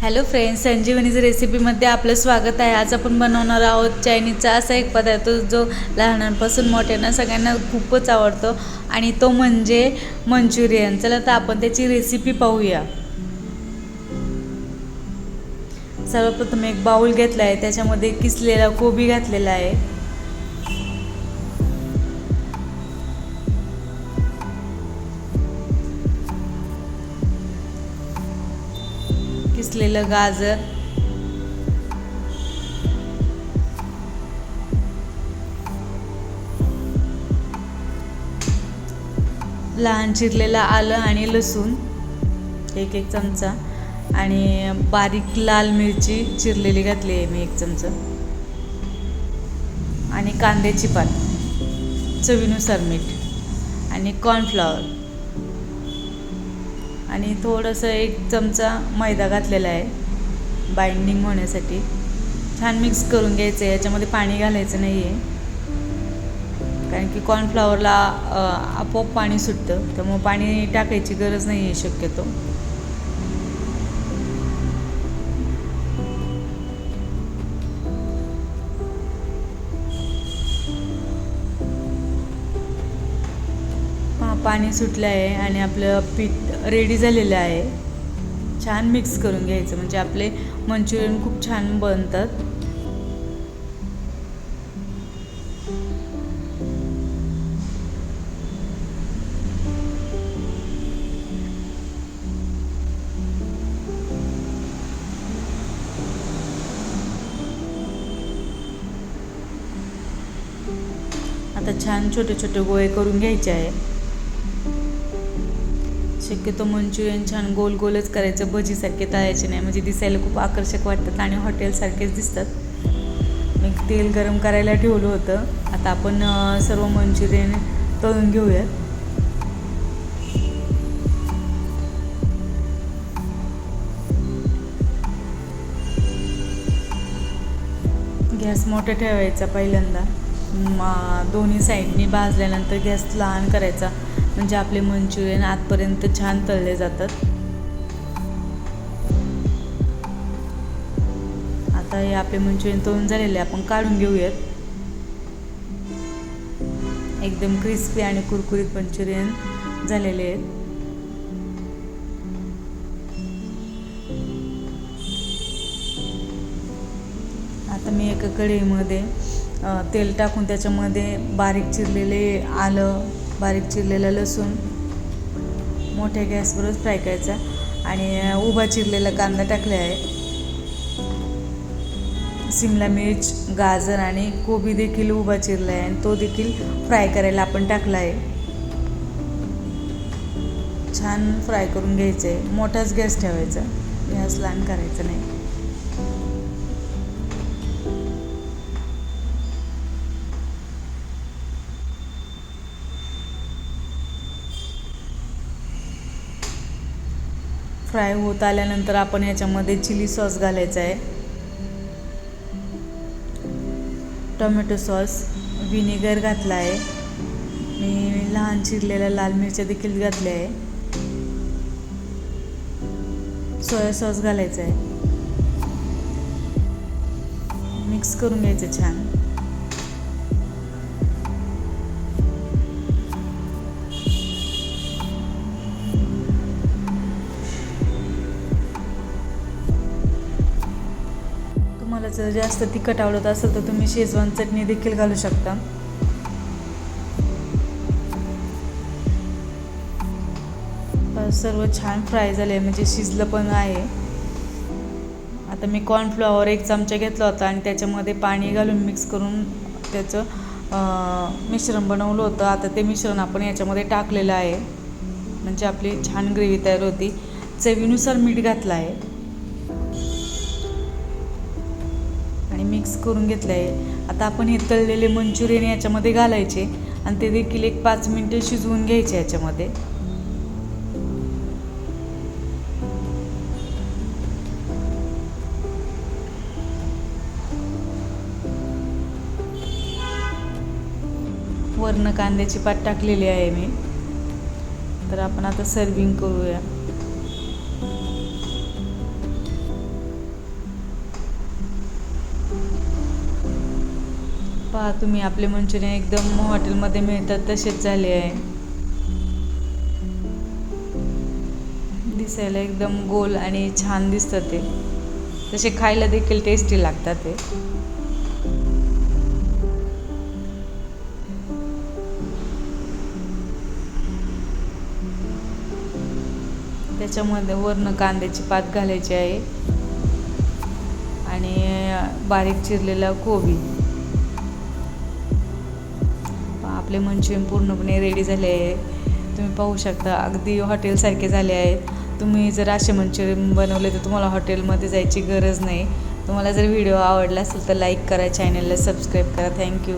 Hello friends संजीवनीच्या रेसिपीमध्ये आपलं स्वागत आहे. आज आपण बनवणार आहोत चायनीजचा असा एक पदार्थ जो लहानांपासून मोठ्यांना सगळ्यांना खूपच आवडतो आणि तो म्हणजे मंचुरियन. चला तर आपण त्याची रेसिपी पाहूया. सर्वप्रथम एक बाउल घेतला आहे. त्याच्यामध्ये किसलेला कोबी घातलेला आहे. किसलेलं गाजर. लहान चिरलेलं आलं आणि लसूण एक एक चमचा. आणि बारीक लाल मिरची चिरलेली घातली आहे मी एक चमचा. आणि कांद्याची पात चवीनुसार मीठ. आणि कॉर्नफ्लॉवर आणि थोडंसं एक चमचा मैदा घातलेला आहे. बाइंडिंग होण्यासाठी. छान मिक्स करून घ्यायचं आहे याच्यामध्ये पाणी घालायचं नाही आहे कारण की कॉर्नफ्लॉवरला आपोआप पाणी सुटतं. त्यामुळं पाणी टाकायची गरज नाही आहे शक्यतो. पाणी सुटलं आहे आणि आपलं पीठ रेडी झालेलं आहे. छान मिक्स करून घ्यायचं. म्हणजे आपले मंचुरियन खूप छान बनतात. आता छान छोटे छोटे गोळे करून घ्यायचे आहे. शक्यतो मंचुरियन छान गोल गोलच करायचं भजीसारखे तळायचे नाही. म्हणजे दिसायला खूप आकर्षक वाटतात आणि हॉटेलसारखेच दिसतात. मी तेल गरम करायला ठेवलं होतं. आता आपण सर्व मंचुरियन तळून घेऊयात. गॅस मोठा ठेवायचा पहिल्यांदा. दोन्ही साईडनी भाजल्यानंतर गॅस लहान करायचा. म्हणजे आपले मंचुरियन आतपर्यंत छान तळले जातात. आता हे आपले मंचुरियन तळून झालेले आपण काढून घेऊयात. एकदम क्रिस्पी आणि कुरकुरीत मंचुरियन झालेले आहेत. आता मी एका कढईमध्ये तेल टाकून त्याच्यामध्ये बारीक चिरलेले आलं बारीक चिरलेलं लसूण मोठ्या गॅसवरच फ्राय करायचा. आणि उभा चिरलेला कांदा टाकले आहे. सिमला मिर्च गाजर आणि कोबी देखील उभा चिरला आहे. आणि तो देखील फ्राय करायला आपण टाकला आहे. छान फ्राय करून घ्यायचं आहे मोठाच गॅस ठेवायचा. गॅस लहान करायचा नाही. फ्राय होत आल्यानंतर आपण याच्यामध्ये चिली सॉस घालायचा आहे. टोमॅटो सॉस व्हिनेगर घातला आहे. मी लहान चिरलेल्या लाल मिरच्या देखील घातल्या आहे. सोया सॉस घालायचा आहे. मिक्स करून घ्यायचं छान. जर जास्त तिखट आवडत असेल तर तुम्ही शेजवान चटणी देखील घालू शकता. सर्व छान फ्राय झाले म्हणजे शिजलं पण आहे. आता मी कॉर्नफ्लॉवर एक चमचा घेतला होता आणि त्याच्यामध्ये पाणी घालून मिक्स करून त्याचं मिश्रण बनवलं होतं. आता ते मिश्रण आपण याच्यामध्ये टाकलेलं आहे. म्हणजे आपली छान ग्रेव्ही तयार होती. चवीनुसार मीठ घातलं आहे. मिक्स करून घेतलं आहे आता आपण हे तळलेले मंचुरियन याच्यामध्ये घालायचे आणि ते देखील एक पाच मिनटं शिजवून घ्यायचे याच्यामध्ये. वरनं कांद्याची पात टाकलेली आहे मी. तर आपण आता सर्विंग करूया. पहा तुम्ही आपले मंचुरियन एकदम हॉटेलमध्ये मिळतात तसेच झाले आहे. दिसायला एकदम गोल आणि छान दिसतं ते. तसे खायला देखील टेस्टी लागतात ते. त्याच्यामध्ये वरनं कांद्याची पात घालायची आहे. आणि बारीक चिरलेला कोबी. आपले मंचुरियन पूर्णपणे रेडी झाले आहे. तुम्ही पाहू शकता अगदी हॉटेलसारखे झाले आहेत. तुम्ही जर असे मंचुरियन बनवले तर तुम्हाला हॉटेलमध्ये जायची गरज नाही. तुम्हाला जर व्हिडिओ आवडला असेल तर लाईक करा चॅनलला सबस्क्राईब करा. थँक्यू